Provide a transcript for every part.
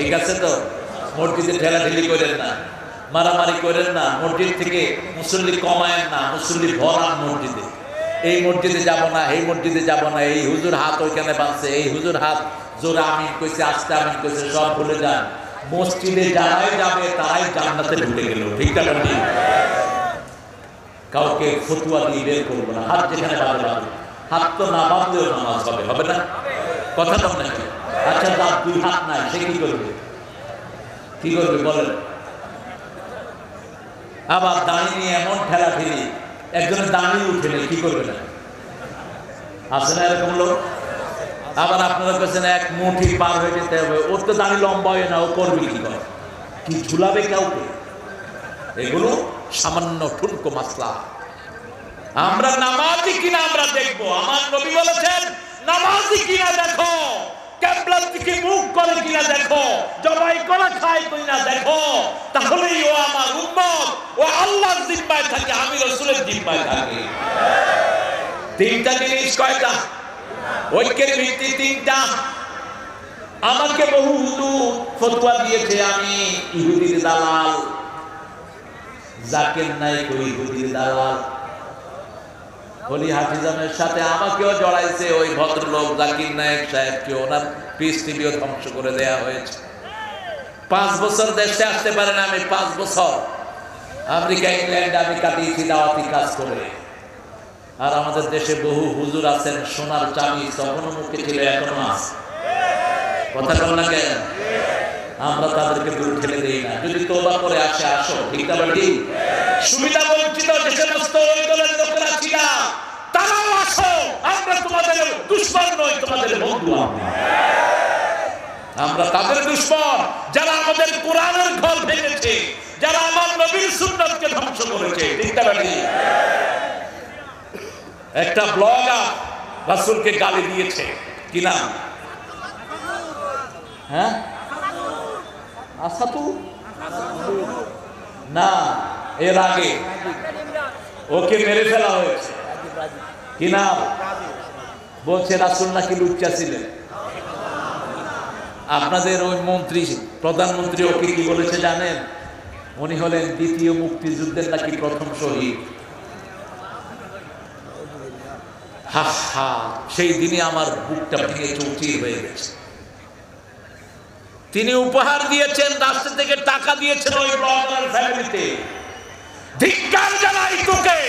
ঠিক আছে তো? মসজিদে ঠেলাঠেলি করেন না, মারামারি করেন না, মসজিদ থেকে মুসল্লি কমায়েন না, মুসল্লি ভরান মসজিদে। এই মসজিদে যাব না, এই মসজিদে যাব না, এই হুজুর হাত ওইখানে বাঁধছে, এই হুজুর হাত জোরে আমিন কইছে, আস্তে আমিন কইছে, সব ভুলে যান। মসজিদে যারাই যাবে, তারাই জান্নাতে ঢুকে গেল, ঠিক আছে কাউকে ফতুয়া দিয়ে বের করব না, হাত যেখানে বাঁধে হাত তো না বাঁধলেও নামাজ হবে হবে না? কথা তো নাকি? আচ্ছা তার দুই হাত নাই, সে কি করবে? কি করবে, বলেন। আবার দাঁড়িয়ে নিয়ে এমন ঠেলা ঠেলি একজনের দাঁড়িয়ে উঠে নেই, কি করবে না? আছে না এরকম লোক? আবার আপনারা কাছেন এক মুঠি পার হয়ে যেতে হবে, ওর তো দাঁড়িয়ে লম্বা হয় না, ও করবে কি করে? কি ঝুলাবে কাউকে? এগুলো সামান্য ঠুনকো মাসলা। আমরা নামাজি কিনা আমরা দেখব। আমার নবী বলেছেন, নামাজি কিনা দেখো। ক্যাবলার দিকে মুখ করে কিনা দেখো, জবাই করা খায় দেখো, তাহলেই ও আমার উম্মত, ও আল্লাহর জিম্মায় থাকে, আমি রসুলের জিম্মায় থাকি। তিনটা জিনিস কয়টা? ঐক্যের ভিত্তি তিনটা। আমাকে বহু হুজুর ফতোয়া দিয়েছে, আমি ইহুদির দালাল। জাকের ওই ইহুদির দালাল? হলি হাফিজামের সাথে আমাকেও জড়াইছে, ওই ভদ্রলোক জাকির নায়ক সাহেবকে ওনার পিস টিভিও ধ্বংস করে দেয়া হয়েছে। পাঁচ বছর দেশে আসতে পারে না আমি, পাঁচ বছর। আমেরিকা, ইংল্যান্ড আমি কাটিয়েছি, দাওয়াতি কাজ করে। আর আমাদের দেশে বহু হুজুর আছেন, সোনার চাবি তখনও মুখে ছিল এখনও আছে। কথা বল না কেন? আমরা তাদেরকে দূর ঠেলে দিই না। যদি তোবা করে আসে, আসো। ঠিক না সুবিধা বঞ্চিত যে সমস্ত ছিল, তারাও আসো, আমরা তোমাদের দুশ্মন নই, তোমাদের বন্ধু আমরা। তাদের দুশ্মন, যারা আমাদের কোরআনের ঘর ভেঙেছে, যারা আমার নবীর সুন্নতকে ধ্বংস করেছে না ঠিক? একটা ব্লগার রাসূলকে গালি দিয়েছে। কি নাম? হ্যাঁ? আসাতু? না, এর আগে। ওকে মেরে ফেলা হয়েছে। কি নাম? বলছে রাসুল নাকি লুচ্চা ছিলেন। আপনাদের ওই মন্ত্রী, প্রধানমন্ত্রী ওকে কি বলেছে জানেন? উনি হলেন দ্বিতীয় মুক্তিযুদ্ধের নাকি প্রথম শহীদ। হা হা, সেই দিনে আমার বুকটা ভেঙে চৌচির হয়ে গেছে। তিনি উপহার দিয়েছেন রাস্তা থেকে টাকা দিয়েছেন ওই ব্লগার ফ্যামিলিতে। ধিক্কার জানাই তোকে।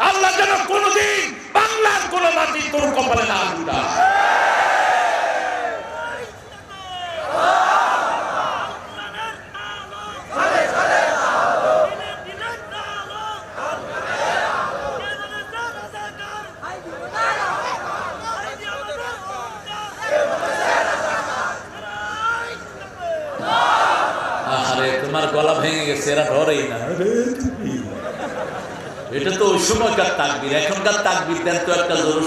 আল্লাহ যেন কোনদিন বাংলার কোন মাটি তোর কপালে না দুটা ভেঙে গেছে এরা ধরেই না। এটা তো ওই সময়কার তাকবির, এখনকার তাকবির দেন তো একটা জোর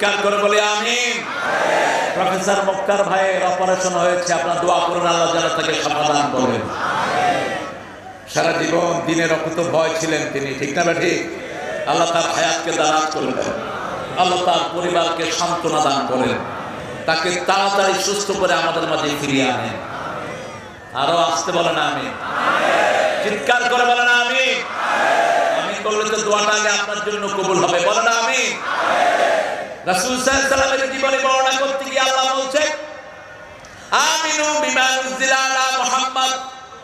চিৎকার করে বলি, আমিন। প্রফেসর মক্কার ভাইয়ের অপারেশন হয়েছে, আপনার দোয়া করুন, আল্লাহ যেন তাকে সমাধান করেন সারা জীবন দিনের অকুত ভয় ছিলেন তিনি, ঠিক না ঠিক আল্লাহ তার হায়াতকে দারাজ করে দেন। আল্লাহ তার পরিবারকে সান্ত্বনা দান করেন। তাকে তাড়াতাড়ি সুস্থ করে আমাদের মাঝে ফিরিয়ে আনেন। আরও আসতে বলেন আমি চিৎকার করে বলেন আমি আমি করলে তো দোয়াটা আগে আপনার জন্য কবুল হবে। বলেন আমি রাসূল সাল্লাল্লাহু জীবনী বর্ণনা করতে গিয়ে আল্লাহ বলছে আমিনু বিমা উনজিলা আলা মুহাম্মদ।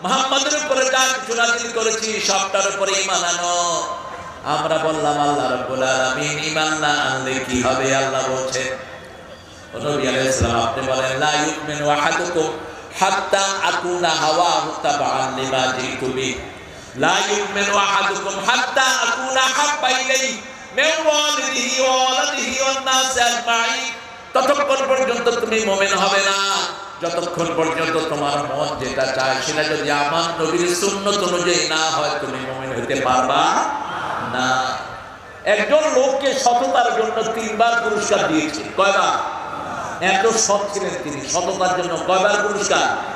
মুহাম্মাদের উপরে যা কিছু নাযিল করেছি, সবটার উপরে ঈমান আনো। আমরা বললাম, আল্লাহ রাব্বুল আলামিন ঈমান না আনলে কি হবে? আল্লাহ বলছে নবী আলাইহিস সালাম, আপনি বলেন, লা ইউমিনু আহাদুকুম হাত্তা আকুনা হাওয়াহু তাবআন লিমা জিতু বি লা ইউমিনু আহাদুকুম হাত্তা আকুনা হাব্বা ইলাইহি। ততক্ষণ পর্যন্ত তুমি মুমিন হবে না। যতক্ষণ পর্যন্ত তোমার মন যেটা চায়, সেটা যদি আমার নবীর সুন্নত অনুযায়ী না হয়, তুমি মুমিন হতে পারবা না। একজন লোককে সততার জন্য তিনবার পুরস্কার দিয়েছে। কয়বার? এত সৎ ছিলেন তিনি। সততার জন্য কয়বার পুরস্কার?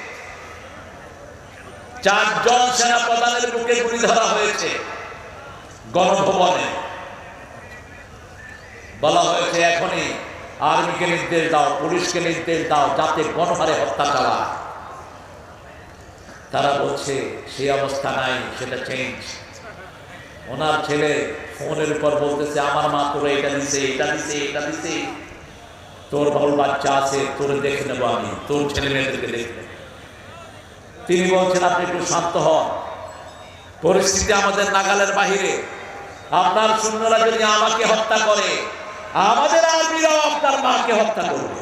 চারজন সেনাপ্রধানের বুকে গুলি ধরা হয়েছে। গণভবনে। বলা হয়েছে, এখনই আর্মিকে নির্দেশ দাও, পুলিশকে নির্দেশ দাও, যাতে গণহারে হত্যা চালায়। তারা বলছে সেই অবস্থা নাই, সেটা চেঞ্জ ওনার ছেলে ফোনের উপর বলতেছে, আমার মা তোর এটা দিছে এটা দিছে এটা দিছে। তোর ভালো বাচ্চা আছে, তোর দেখে নেব আমি। তোর ছেলে মেয়েদেরকে দেখে নেব। তিনি বলছেন, আপনি একটু শান্ত হন। পরিস্থিতি আমাদের নাগালের বাহিরে। আপনার সৈন্যরা যদি আমাকে হত্যা করে, আমাদের আর্মিরাও আপনার মাকে হত্যা করবে।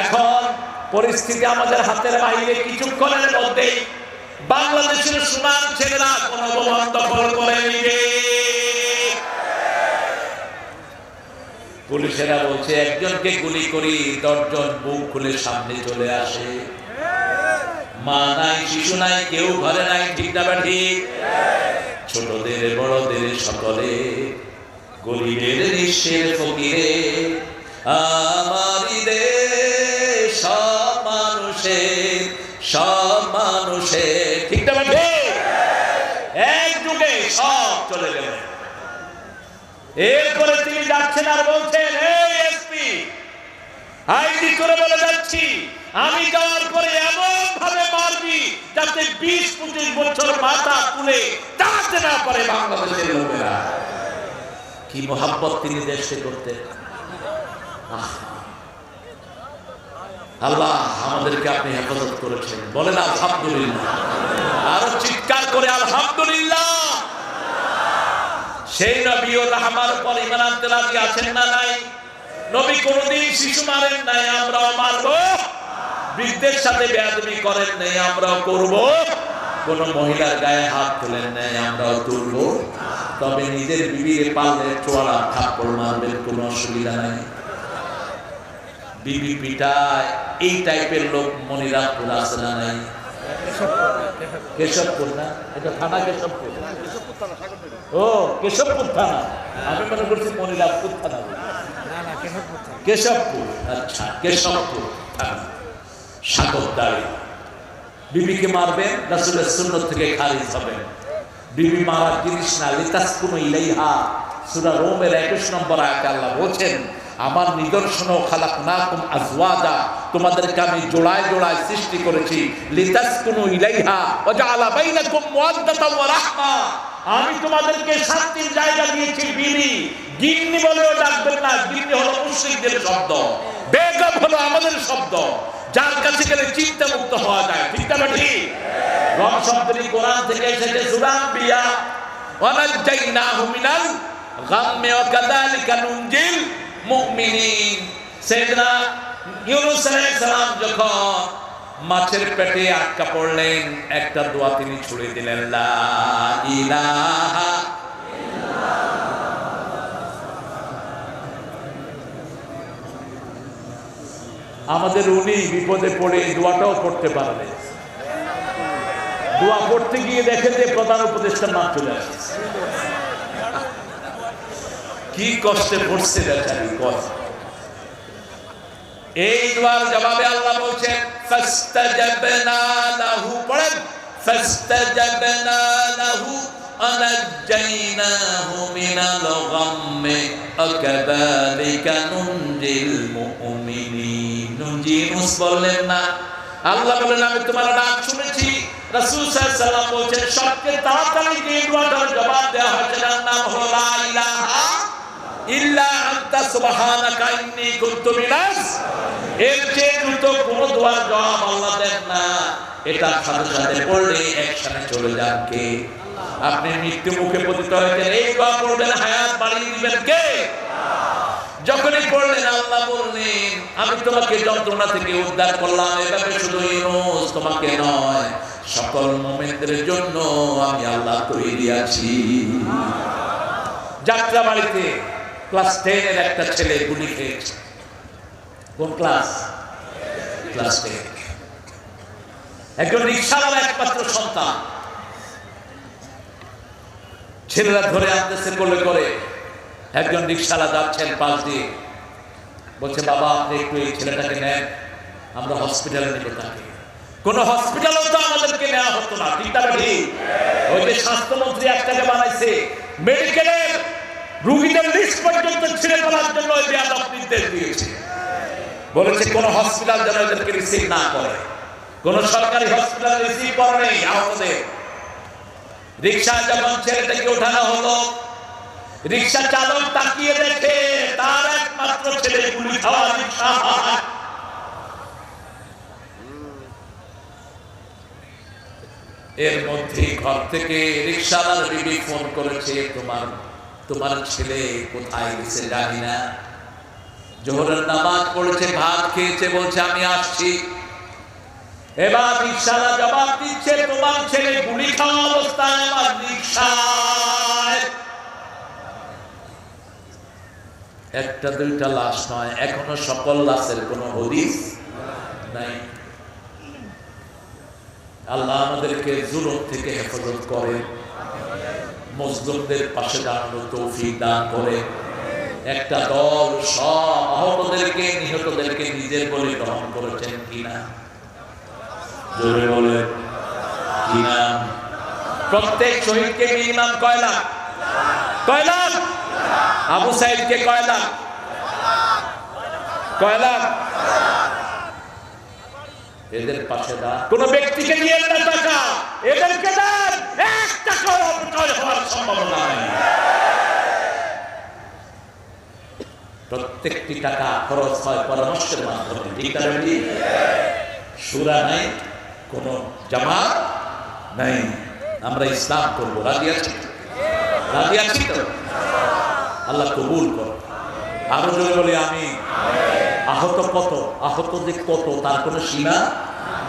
এখন পরিস্থিতি আমাদের হাতের বাহিরে কিছুক্ষণের মধ্যেই বাংলাদেশের সুনাম ছেলেরা কোন ভবন দখল করে নিবে। পুলিশেরা বলছে, একজনকে গুলি করি, দশজন বুক খুলে সামনে চলে আসে। মা নাই, শিশু নাই, কেউ ঘরে নাই, ঠিক না ঠিক? ছোটদের, বড়দের সকলে গরিবের নিঃশ্বের ফকিরে। আমারই এরপরে তিনি যাচ্ছেন আর বলছেন আইডি করে বলে যাচ্ছি, আমি যাওয়ার পরে এমন ভাবে মারবি যাতে বিশ পঁচিশ বছর মাথা তুলে দাঁড়াতে না পারে বাংলাদেশের লোকেরা। কি মোহাব্বত তিনি দেশে করতেন আহ! আল্লাহ, আমাদেরকে আপনি হেফাজত করেছেন। বলেন, আলহামদুলিল্লাহ। আরও চিৎকার করে, আলহামদুলিল্লাহ। সেই নবী ও রাহমার পর ইমান আনতে রাজি আছেন না নাই? নবী কোনদিন শিশু মারেন নাই, আমরাও মারব। বৃদ্ধের সাথে বেয়াদবি করেন নাই, আমরাও করব। কোন মহিলার গায়ে হাত তোলেন নাই, আমরাও তুলব। তবে নিজের বিবির পাললে চোয়ালা থাপ্পড় মারবেন, কোনো অসুবিধা নাই। বিবি পিটায়, এই টাইপের লোক মনিরামপুর আছে না নাই? কেশবপুর না? এটা থানা কেশবপুর? ও কেশবপুর থানা। আমি মনে করছি মনিরামপুর থানা। কেশবপুর আচ্ছা কেশবপুর থানা। সাগরদাড়ি বিবিকে মারবেন রাসুলের সুন্নত থেকে খারিজ হবেন। বিবি মারার জিনিস না লিতাস কোনো ইলাইহা। সুরা রোমের একুশ নম্বর আয়াতে আল্লাহ বলছেন আমার নিদর্শন খালাক না কুম আজওয়াজা। তোমাদেরকে আমি জোড়ায় জোড়ায় সৃষ্টি করেছি। লিতাস কোনো ইলাইহা ওয়াজআলা বাইনাকুম মুওয়াদ্দাতাম ওয়া রাহমা। আমি তোমাদেরকে শান্তির জায়গা দিয়েছি বিবি গিন্নি বলেও ডাকবেন না, গিন্নি হলো মুশরিকদের শব্দ। বেগম হলো আমাদের শব্দ। যার কাছে গেলে চিন্তা মুক্ত হওয়া যায়, ঠিক না ঠিক রব শব্দটি কোরআন থেকে এসেছে সূরা আম্বিয়া ওয়ানাজ্জাইনাহু মিনাল গাম্মি ওয়া কাযালিকা নুনজিল মুমিনিন। সাইয়েদনা ইউনূস আলাইহিস সালাম যখন মাছের পেটে আটকা পড়লেন একটা দোয়া তিনি ছুড়ে দিলেন আমাদের উনি বিপদে পড়ে দোয়াটাও করতে পারলেন দোয়া করতে গিয়ে দেখেন যে প্রধান উপদেষ্টার নাম চলে কি কষ্টে পড়ছে বেচারি কষ্ট এই দোয়ার জবাবে আল্লাহ বলছেন ফাস্তাজাবনা লাহু পড়েন ফাস্তাজাবনা লাহু আনাজ্জাইনাহু মিনাল গাম্মি আকাযালিকা নুনজিল মুমিনিন নুনজিনুস বললেন না আল্লাহ বলেন, আমি তোমার ডাক শুনেছি। রাসূল সাল্লাল্লাহু আলাইহি বলেন সবচেয়ে তাড়াতাড়ি যে দোয়াটার জবাব দেওয়া হয়েছে। নাম হলো লা ইলাহা ইল্লা আনতা সুবহানাকা ইন্নী কুনতু মিনাস। এর চেয়ে দ্রুত কোন জবাব আল্লাহ দেন না। এটা সাথে সাথে পড়লে একসাথে চলে যান কে? আপনি মৃত্যু মুখে পতিত হয়েছেন, এই দোয়া পড়বেন হায়াত বাড়িয়ে দিবেন কে? যখনই পড়লেন, আল্লাহ বললেন, আমি তোমাকে যন্ত্রণা থেকে উদ্ধার করলাম, এভাবে শুধু ইউনুস তোমাকে নয়, সকল মোমেন্টের জন্য আমি আল্লাহ তৈরি আছি। যাত্রা বাড়িতে ক্লাস টেনের একটা ছেলে গুলি খেয়েছে কোন ক্লাস ক্লাস টেন একজন রিক্সাওয়ালা একমাত্র সন্তান। ছেলেরা ধরে আনতেছে কোলে করে। একজন রিক্সাওয়ালা যাচ্ছেন পাশ দিয়ে। বলছে, বাবা, আপনি একটু এই ছেলেটাকে নেন। আমরা হসপিটালে নেব তাকে। কোন হসপিটালেও তো আমাদেরকে নেওয়া হতো না ঠিক ওই যে স্বাস্থ্যমন্ত্রী একটাকে বানাইছে মেডিকেলের রুগীদের লিস্ট পর্যন্ত ছিঁড়ে ফেলার জন্য নির্দেশ দিয়েছে। বলেছে, কোন হসপিটাল যেন এদেরকে রিসিভ না করে। কোন সরকারি হসপিটাল রিসিভ করে নেই আহতদের। রিক্সা যখন ছেলেটাকে ওঠানো হলো, রিক্সা চালক তাকিয়ে দেখে তার একমাত্র ছেলে গুলি খাওয়া রিক্সা এর মধ্যে ঘর থেকে রিক্সাওয়ালার বিবি ফোন করেছে, তোমার তোমার ছেলে কোথায় গেছে জানি না। জোহরের নামাজ পড়েছে, ভাত খেয়েছে, বলছে, আমি আসছি। এবার রিক্সাওয়ালা জবাব দিচ্ছে, তোমার ছেলে গুলি খাওয়া অবস্থায় আমার রিক্সায়। একটা, দুইটা লাশ নয়, এখনও সকল লাশের কোনো হদিস নাই। আল্লাহ আমাদেরকে জুলুম থেকে হেফাজত করে। মজলুমদের পাশে দাঁড়ানোর তৌফিক দান করে। একটা দল সব আহতদেরকে, নিহতদেরকে নিজের বলে গ্রহণ করেছেন কিনা জোরে বলে কিনা প্রত্যেক শহীদকে মিনিমাম কয় লাখ? কয় লাখ? আবু সাইদকে কয় লাখ? কয় লাখ? এদের পাশে দান কোন ব্যক্তিকে নিয়ে টাকা এদেরকে দেন এক টাকা অপচয় হওয়ার সম্ভাবনা নেই প্রত্যেকটি টাকা খরচ হয় পরামর্শের মাধ্যমে, ঠিক ঠিক? সুরা নাই, কোন জামাত নাই। আমরা ইসলাম করব, রাজি আছি? রাজি আছি তো? আল্লাহ কবুল কর। আরও জোরে বলি আমি আহত কত? আহত যে কত, তার কোনো সীমা?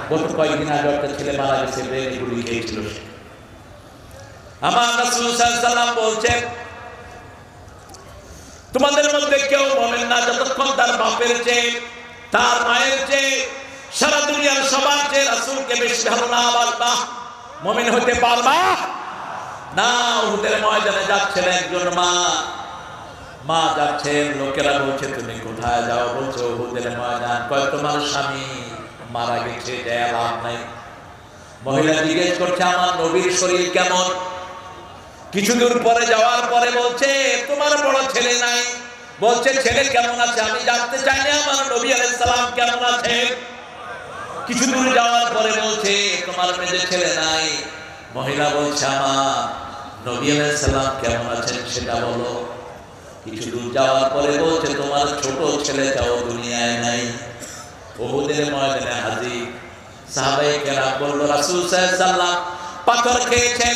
গত কয়েকদিন আগে একটা ছেলে মারা গেছে আমার রাসূল বলছেন তোমাদের মধ্যে কেউ বলেন না, যতক্ষণ তার বাপের চেয়ে, তার মায়ের চেয়ে, সারা দুনিয়ার সবার চেয়ে রাসূলকে বেশি ভালো না বাবা মুমিন হতে পারবা? না, উহুদের ময়দানে যাচ্ছেন একজন মা। মা যাচ্ছেন লোকেরা বলছে, তুমি কোথায় যাও? বলছো, উহুদের ময়দান। কয়, তোমার স্বামী মারা গেছে, দেয়া লাভ নাই। মহিলা জিজ্ঞেস করছে, আমার নবীর শরীর কেমন? কিছু দূর পরে যাওয়ার পরে বলছে, তোমার বড় ছেলে নাই। বলছে, ছেলে কেমন আছে? আমি জানতে চাই না আমার নবী সালাম কেমন আছে? কিছু দূর যাওয়ার পরে বলছে, তোমার মেয়ে ছেলে নাই। মহিলা বলছে, আমার নবী সালাম কেমন আছেন সেটা বলো। কিছু দূর যাওয়ার পরে বলছে, তোমার ছোট ছেলে ছেলেটাও দুনিয়ায় নাই। বহুদের ময়দানে হাজির সাহাবাই কেরাম বলল, রাসূল সাল্লাল্লাহু পাথর খেয়েছেন।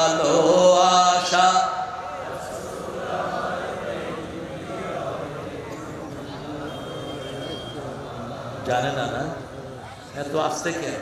আলো আশা জানে না না এত আসতে কে